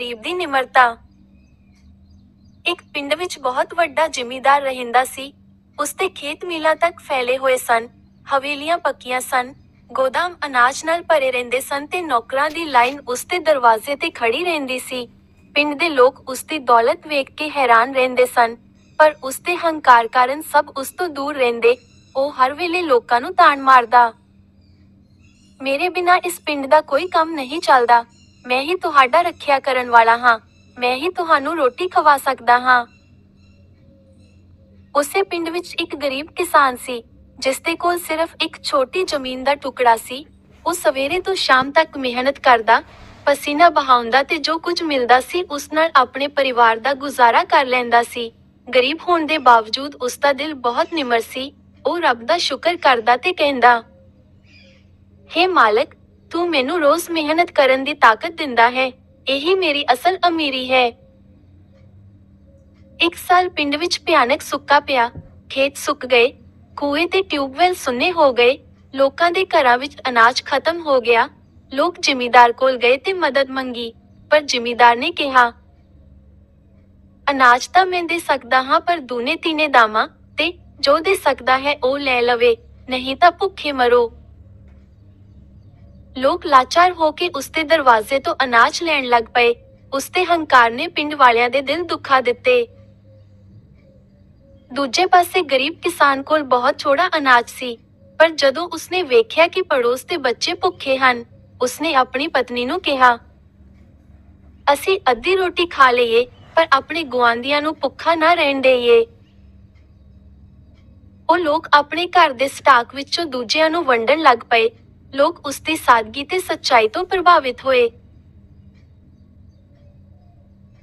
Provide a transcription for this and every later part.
ਗਰੀਬ ਦੀ ਨਿਮਰਤਾ। ਇੱਕ ਪਿੰਡ ਵਿੱਚ ਬਹੁਤ ਵੱਡਾ ਜ਼ਿਮੀਂਦਾਰ ਰਹਿੰਦਾ ਸੀ। ਉਸਦੇ ਖੇਤ ਮੀਲਾਂ ਤੱਕ ਫੈਲੇ ਹੋਏ ਸਨ। ਹਵੇਲੀਆਂ ਪੱਕੀਆਂ ਸਨ। ਗੋਦਾਮ ਅਨਾਜ ਨਾਲ ਭਰੇ ਰਹਿੰਦੇ ਸਨ ਤੇ ਨੌਕਰਾਂ ਦੀ ਲਾਈਨ ਉਸਦੇ ਦਰਵਾਜ਼ੇ ਤੇ ਖੜੀ ਰਹਿੰਦੀ ਸੀ। ਪਿੰਡ ਦੇ ਲੋਕ ਉਸਦੀ ਦੌਲਤ ਵੇਖ ਕੇ ਹੈਰਾਨ ਰਹਿੰਦੇ ਸਨ। ਪਰ ਉਸਦੇ ਹੰਕਾਰ ਕਾਰਨ ਸਭ ਉਸ ਤੋਂ ਦੂਰ ਰਹਿੰਦੇ। ਉਹ ਹਰ ਵੇਲੇ ਲੋਕਾਂ ਨੂੰ ਤਾਣ ਮਾਰਦਾ। ਮੇਰੇ ਬਿਨਾ ਇਸ ਪਿੰਡ ਦਾ ਕੋਈ ਕੰਮ ਨਹੀਂ ਚੱਲਦਾ। ਮੈਂ ਹੀ ਤੁਹਾਡਾ ਰੱਖਿਆ ਕਰਨ ਵਾਲਾ ਹਾਂ। ਮੈਂ ਹੀ ਤੁਹਾਨੂੰ ਰੋਟੀ ਖਵਾ ਸਕਦਾ ਹਾਂ। ਉਸੇ ਪਿੰਡ ਵਿੱਚ ਇੱਕ ਗਰੀਬ ਕਿਸਾਨ ਸੀ, ਜਿਸ ਦੇ ਕੋਲ ਸਿਰਫ ਇੱਕ ਛੋਟੀ ਜ਼ਮੀਨ ਦਾ ਟੁਕੜਾ ਸੀ। ਉਹ ਸਵੇਰੇ ਤੋਂ ਸ਼ਾਮ ਤੱਕ ਮਿਹਨਤ ਕਰਦਾ, ਪਸੀਨਾ ਬਹਾਉਂਦਾ ਤੇ ਜੋ ਕੁਝ ਮਿਲਦਾ ਸੀ ਉਸ ਨਾਲ ਆਪਣੇ ਪਰਿਵਾਰ ਦਾ ਗੁਜ਼ਾਰਾ ਕਰ ਲੈਂਦਾ ਸੀ। ਗਰੀਬ ਹੋਣ ਦੇ ਬਾਵਜੂਦ ਉਸ ਦਾ ਦਿਲ ਬਹੁਤ ਨਿਮਰ ਸੀ। ਉਹ ਰੱਬ ਦਾ ਸ਼ੁਕਰ ਕਰਦਾ ਤੇ ਕਹਿੰਦਾ, ਹੇ ਮਾਲਕ ਤੂੰ ਮੈਨੂੰ ਰੋਜ਼ ਮਿਹਨਤ ਕਰਨ ਦੀ ਤਾਕਤ ਦਿੰਦਾ ਹੈ। ਇਹੀ ਮੇਰੀ ਅਸਲ ਅਮੀਰੀ ਹੈ। ਇੱਕ ਸਾਲ ਪਿੰਡ ਵਿੱਚ ਭਿਆਨਕ ਸੁੱਕਾ ਪਿਆ। ਖੇਤ ਸੁੱਕ ਗਏ। ਕੂਏ ਤੇ ਟਿਊਬਵੈਲ ਸੁੰਨੇ ਹੋ ਗਏ। ਲੋਕਾਂ ਦੇ ਘਰਾਂ ਵਿੱਚ ਅਨਾਜ ਖਤਮ ਹੋ ਗਿਆ। ਲੋਕ ਜ਼ਿਮੀਦਾਰ ਕੋਲ ਗਏ ਤੇ ਮਦਦ ਮੰਗੀ, ਪਰ ਜਿਮੀਦਾਰ ਨੇ ਕਿਹਾ, ਅਨਾਜ ਤਾਂ ਮੈਂ ਦੇ ਸਕਦਾ ਹਾਂ, ਪਰ ਦੂਨੇ ਤੀਨੇ ਦਾਮਾ ਤੇ ਜੋ ਦੇ ਸਕਦਾ ਹੈ ਉਹ ਲੈ ਲਵੇ, ਨਹੀਂ ਤਾਂ ਭੁੱਖੇ ਮਰੋ। ਲੋਕ ਲਾਚਾਰ ਹੋ ਕੇ ਉਸਦੇ ਦਰਵਾਜ਼ੇ ਤੋਂ ਅਨਾਜ ਲੈਣ ਲੱਗ ਪਏ। ਉਸਦੇ ਹੰਕਾਰ ਨੇ ਪਿੰਡ ਵਾਲਿਆਂ ਦੇ ਦਿਲ ਦੁਖਾ ਦਿੱਤੇ। ਦੂਜੇ ਪਾਸੇ ਗਰੀਬ ਕਿਸਾਨ ਕੋਲ ਬਹੁਤ ਥੋੜਾ ਅਨਾਜ ਸੀ, ਪਰ ਜਦੋਂ ਉਸਨੇ ਵੇਖਿਆ ਕਿ ਪੜੋਸ ਦੇ ਬੱਚੇ ਭੁੱਖੇ ਹਨ, ਉਸਨੇ ਆਪਣੀ ਪਤਨੀ ਨੂੰ ਕਿਹਾ, ਅਸੀਂ ਅੱਧੀ ਰੋਟੀ ਖਾ ਲਈਏ, ਪਰ ਆਪਣੇ ਗੁਆਂਢੀਆਂ ਨੂੰ ਭੁੱਖਾ ਨਾ ਰਹਿਣ ਦੇਈਏ। ਉਹ ਲੋਕ ਆਪਣੇ ਘਰ ਦੇ ਸਟਾਕ ਵਿੱਚੋਂ ਦੂਜਿਆਂ ਨੂੰ ਵੰਡਣ ਲੱਗ ਪਏ। ਲੋਕ ਉਸ ਦੀ ਸਾਦਗੀ ਤੇ ਸੱਚਾਈ ਤੋਂ ਪ੍ਰਭਾਵਿਤ ਹੋਏ।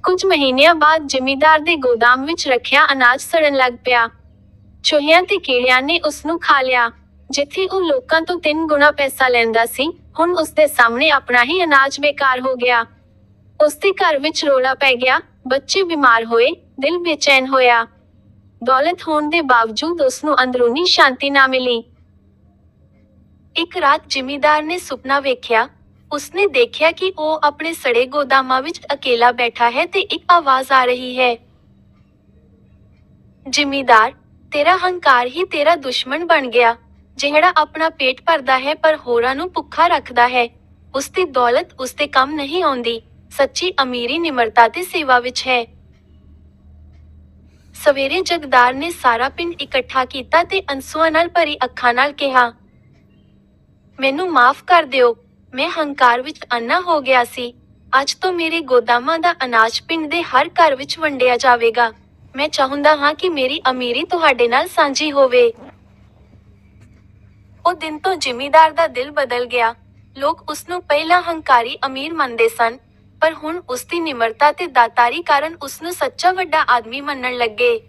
ਕੁਝ ਮਹੀਨਿਆਂ ਬਾਅਦ ਜ਼ਿਮੀਦਾਰ ਦੇ ਗੋਦਾਮ ਵਿੱਚ ਰੱਖਿਆ ਅਨਾਜ ਸੜਨ ਲੱਗ ਪਿਆ। ਚੂਹਿਆਂ ਤੇ ਕੀੜਿਆਂ ਨੇ ਉਸ ਨੂੰ ਖਾ ਲਿਆ। ਜਿੱਥੇ ਉਹ ਲੋਕਾਂ ਤੋਂ ਤਿੰਨ ਗੁਣਾ ਪੈਸਾ ਲੈਂਦਾ ਸੀ, ਹੁਣ ਉਸ ਦੇ ਸਾਹਮਣੇ ਆਪਣਾ ਹੀ ਅਨਾਜ ਬੇਕਾਰ ਹੋ ਗਿਆ। ਉਸ ਦੇ ਘਰ ਵਿੱਚ ਰੋਲਾ ਪੈ ਗਿਆ, ਬੱਚੇ ਬਿਮਾਰ ਹੋਏ, ਦਿਲ ਬੇਚੈਨ ਹੋਇਆ। ਦੌਲਤ ਹੋਣ ਦੇ ਬਾਵਜੂਦ ਉਸ ਨੂੰ ਅੰਦਰੂਨੀ ਸ਼ਾਂਤੀ ਨਾ ਮਿਲੀ। ਇੱਕ ਰਾਤ ਜ਼ਿਮੀਂਦਾਰ ਨੇ ਸੁਪਨਾ ਵੇਖਿਆ। ਉਸਨੇ ਦੇਖਿਆ ਕਿ ਉਹ ਆਪਣੇ ਸੜੇ ਗੋਦਾਮਾਂ ਵਿੱਚ ਅਕੇਲਾ ਬੈਠਾ ਹੈ ਤੇ ਇੱਕ ਆਵਾਜ਼ ਆ ਰਹੀ ਹੈ। ਜ਼ਿਮੀਂਦਾਰ, ਤੇਰਾ ਹੰਕਾਰ ਹੀ ਤੇਰਾ ਦੁਸ਼ਮਣ ਬਣ ਗਿਆ। ਜਿਹੜਾ ਆਪਣਾ ਪੇਟ ਭਰਦਾ ਹੈ ਪਰ ਹੋਰਾਂ ਨੂੰ ਭੁੱਖਾ ਰੱਖਦਾ ਹੈ। ਉਸ ਦੀ ਦੌਲਤ ਉਸ ਦੇ ਕੰਮ ਨਹੀਂ ਆਉਂਦੀ। ਸੱਚੀ ਅਮੀਰੀ ਨਿਮਰਤਾ ਤੇ ਸੇਵਾ ਵਿੱਚ ਹੈ। ਸਵੇਰੇ ਜਗਦਾਰ ਨੇ ਸਾਰਾ ਪਿੰਡ ਇਕੱਠਾ ਕੀਤਾ ਤੇ ਅੰਸੂਆਂ ਨਾਲ ਭਰੀ ਅੱਖਾਂ ਨਾਲ ਕਿਹਾ ਮੈਨੂੰ ਮਾਫ ਕਰ ਦਿਓ। ਮੈਂ ਹੰਕਾਰ ਵਿੱਚ ਅੰਨਾ ਹੋ ਗਿਆ ਸੀ। ਅੱਜ ਤੋਂ ਮੇਰੇ ਗੋਦਾਮਾਂ ਦਾ ਅਨਾਜ ਪਿੰਡ ਦੇ ਹਰ ਘਰ ਵਿੱਚ ਵੰਡਿਆ ਜਾਵੇਗਾ। ਮੈਂ ਚਾਹੁੰਦਾ ਹਾਂ ਕਿ ਮੇਰੀ ਅਮੀਰੀ ਤੁਹਾਡੇ ਨਾਲ ਸਾਂਝੀ ਹੋਵੇ। ਉਹ ਦਿਨ ਤੋਂ ਜ਼ਿਮੀਦਾਰ ਦਾ ਦਿਲ ਬਦਲ ਗਿਆ। ਲੋਕ ਉਸ ਨੂੰ ਪਹਿਲਾਂ ਹੰਕਾਰੀ ਅਮੀਰ ਮੰਨਦੇ ਸਨ, ਪਰ ਹੁਣ ਉਸ ਦੀ ਨਿਮਰਤਾ ਤੇ ਦਾਤਾਰੀ ਕਾਰਨ ਉਸ ਨੂੰ ਸੱਚਾ ਵੱਡਾ ਆਦਮੀ ਮੰਨਣ ਲੱਗੇ।